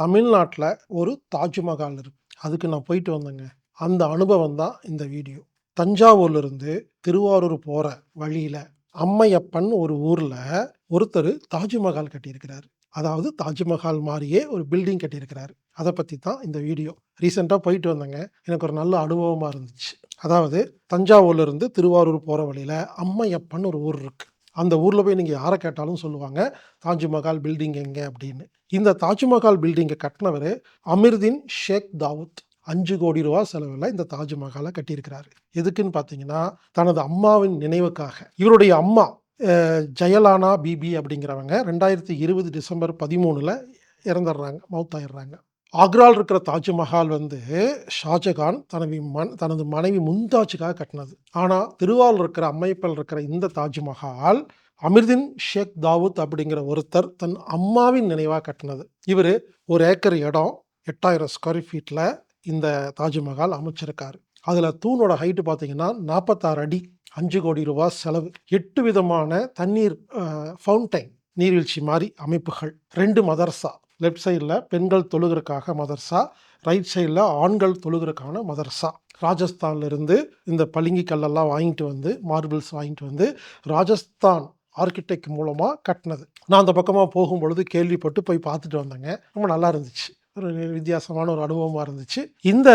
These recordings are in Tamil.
தமிழ்நாட்டில் ஒரு தாஜ்மஹால் இருக்குது அதுக்கு நான் போயிட்டு வந்தேங்க. அந்த அனுபவம் தான் இந்த வீடியோ. தஞ்சாவூர்லேருந்து திருவாரூர் போகிற வழியில் அம்மையப்பன் ஒரு ஊரில் ஒருத்தர் தாஜ்மஹால் கட்டியிருக்கிறார். அதாவது தாஜ்மஹால் மாதிரியே ஒரு பில்டிங் கட்டியிருக்கிறாரு. அதை பற்றி தான் இந்த வீடியோ. ரீசெண்டாக போயிட்டு வந்தேங்க. எனக்கு ஒரு நல்ல அனுபவமாக இருந்துச்சு. அதாவது தஞ்சாவூர்லேருந்து திருவாரூர் போகிற வழியில் அம்மையப்பன் ஒரு ஊர் இருக்குது அந்த ஊரில் போய் நீங்கள் யாரை கேட்டாலும் சொல்லுவாங்க தாஜ்மஹால் பில்டிங் எங்கே? அப்படின்னு. இந்த தாஜ்மஹால் பில்டிங்கை கட்டினவர் அமிர்தீன் ஷேக் தாவூத். அஞ்சு கோடி ரூபா செலவில் இந்த தாஜ்மஹாலை கட்டியிருக்கிறாரு. எதுக்குன்னு பார்த்தீங்கன்னா தனது அம்மாவின் நினைவுக்காக. இவருடைய அம்மா ஜெயலானா பிபி அப்படிங்கிறவங்க ரெண்டாயிரத்தி இருபது டிசம்பர் பதிமூணில் இறந்துடுறாங்க மவுத்தாயிடுறாங்க ஆக்ராவில் இருக்கிற தாஜ்மஹால் வந்து ஷாஜகான் தனது மன் தனது மனைவி மும்தாஜுக்காக கட்டினது. ஆனால் திருவாரூர் இருக்கிற அம்மையப்பல் இருக்கிற இந்த தாஜ்மஹால் அமிர்தீன் ஷேக் தாவூத் அப்படிங்கிற ஒருத்தர் தன் அம்மாவின் நினைவாக கட்டினது. இவர் ஒரு ஏக்கர் இடம் எட்டாயிரம் ஸ்கொயர் ஃபீட்டில் இந்த தாஜ்மஹால் அமைச்சிருக்காரு. அதில் தூணோட ஹைட்டு பார்த்தீங்கன்னா நாற்பத்தாறு அடி அஞ்சு கோடி ரூபா செலவு. எட்டு விதமான தண்ணீர் ஃபவுண்டைன் நீர்வீழ்ச்சி மாதிரி அமைப்புகள். ரெண்டு மதர்சா. லெஃப்ட் சைடில் பெண்கள் தொழுகிறதுக்காக மதர்சா ரைட் சைடில் ஆண்கள் தொழுகிறதுக்கான மதர்சா. ராஜஸ்தான்லேருந்து இந்த பளிங்கி கல்லெல்லாம் வாங்கிட்டு வந்து மார்பிள்ஸ் வாங்கிட்டு வந்து ராஜஸ்தான் ஆர்கிடெக்ட் மூலமாக கட்டினது. நான் அந்த பக்கமாக போகும்பொழுது கேள்விப்பட்டு போய் பார்த்துட்டு வந்தேங்க. ரொம்ப நல்லா இருந்துச்சு. ஒரு வித்தியாசமான ஒரு அனுபவமாக இருந்துச்சு. இந்த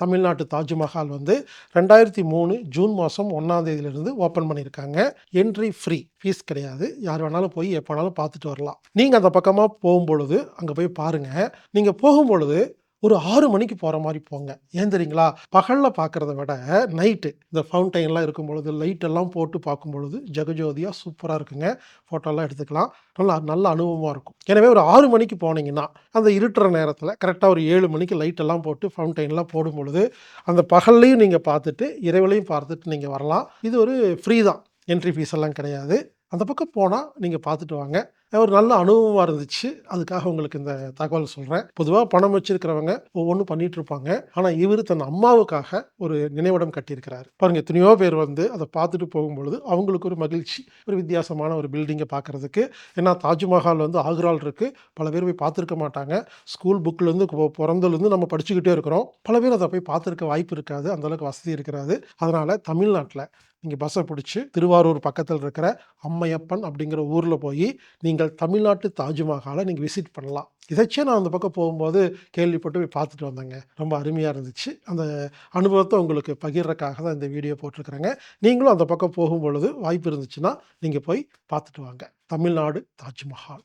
தமிழ்நாட்டு தாஜ்மஹால் வந்து ரெண்டாயிரத்தி மூணு ஜூன் மாதம் ஒன்றாம் தேதியிலிருந்து ஓப்பன் பண்ணியிருக்காங்க. என்ட்ரி ஃப்ரீ ஃபீஸ் கிடையாது. யார் வேணாலும் போய் எப்போ வேணாலும் பார்த்துட்டு வரலாம். நீங்கள் அந்த பக்கமாக போகும்பொழுது அங்கே போய் பாருங்கள் நீங்கள் போகும்பொழுது ஒரு ஆறு மணிக்கு போகிற மாதிரி போங்க. ஏன் தெரியுங்களா? பகலில் பார்க்குறத விட நைட்டு இந்த ஃபவுண்டைன்லாம் இருக்கும் பொழுது லைட் எல்லாம் போட்டு பார்க்கும் பொழுது ஜெகஜோதியாக சூப்பராக இருக்குங்க. ஃபோட்டோலாம் எடுத்துக்கலாம். நல்லா நல்ல அனுபவமாக இருக்கும். எனவே ஒரு ஆறு மணிக்கு போனீங்கன்னா அந்த இருட்டுற நேரத்தில் கரெக்டாக ஒரு ஏழு மணிக்கு லைட் எல்லாம் போட்டு ஃபவுண்டைன்லாம் போடும் பொழுது அந்த பகல்லையும் நீங்கள் பார்த்துட்டு இரவிலையும் பார்த்துட்டு நீங்கள் வரலாம். இது ஒரு ஃப்ரீ தான். என்ட்ரி ஃபீஸ் எல்லாம் கிடையாது. அந்த பக்கம் போனால் நீங்கள் பார்த்துட்டு வாங்க. ஒரு நல்ல அனுபவமாக இருந்துச்சு. அதுக்காக உங்களுக்கு இந்த தகவல் சொல்கிறேன் பொதுவாக பணம் வச்சிருக்கிறவங்க ஒவ்வொன்றும் பண்ணிட்டு இருப்பாங்க ஆனால் இவர் தன் அம்மாவுக்காக ஒரு நினைவிடம் கட்டியிருக்கிறாரு. பாருங்க எத்தனையோ பேர் வந்து அதை பார்த்துட்டு போகும்பொழுது அவங்களுக்கு ஒரு மகிழ்ச்சி ஒரு வித்தியாசமான ஒரு பில்டிங்கை பார்க்கறதுக்கு ஏன்னா தாஜ்மஹால் வந்து ஆக்ரால் இருக்குது பல பேர் போய் பார்த்துருக்க மாட்டாங்க. ஸ்கூல் புக்லேருந்து பிறந்ததுலேருந்து நம்ம படிச்சுக்கிட்டே இருக்கிறோம். பல பேர் அதை போய் பார்த்துருக்க வாய்ப்பு இருக்காது. அந்தளவுக்கு வசதி இருக்கிறாது அதனால் தமிழ்நாட்டில் நீங்கள் பஸ்ஸை பிடிச்சி திருவாரூர் பக்கத்தில் இருக்கிற அம்மையப்பன் அப்படிங்கிற ஊரில் போய் நீங்கள் தமிழ்நாட்டு தாஜ்மஹாலை நீங்கள் விசிட் பண்ணலாம். இதைச்சே நான் அந்த பக்கம் போகும்போது கேள்விப்பட்டு போய் பார்த்துட்டு வந்தேங்க. ரொம்ப அருமையாக இருந்துச்சு. அந்த அனுபவத்தை உங்களுக்கு பகிர்றதுக்காக தான் இந்த வீடியோ போட்டிருக்கிறேங்க. நீங்களும் அந்த பக்கம் போகும் பொழுது வாய்ப்பு இருந்துச்சுன்னா நீங்கள் போய் பார்த்துட்டு வாங்க. தமிழ்நாடு தாஜ்மஹால்.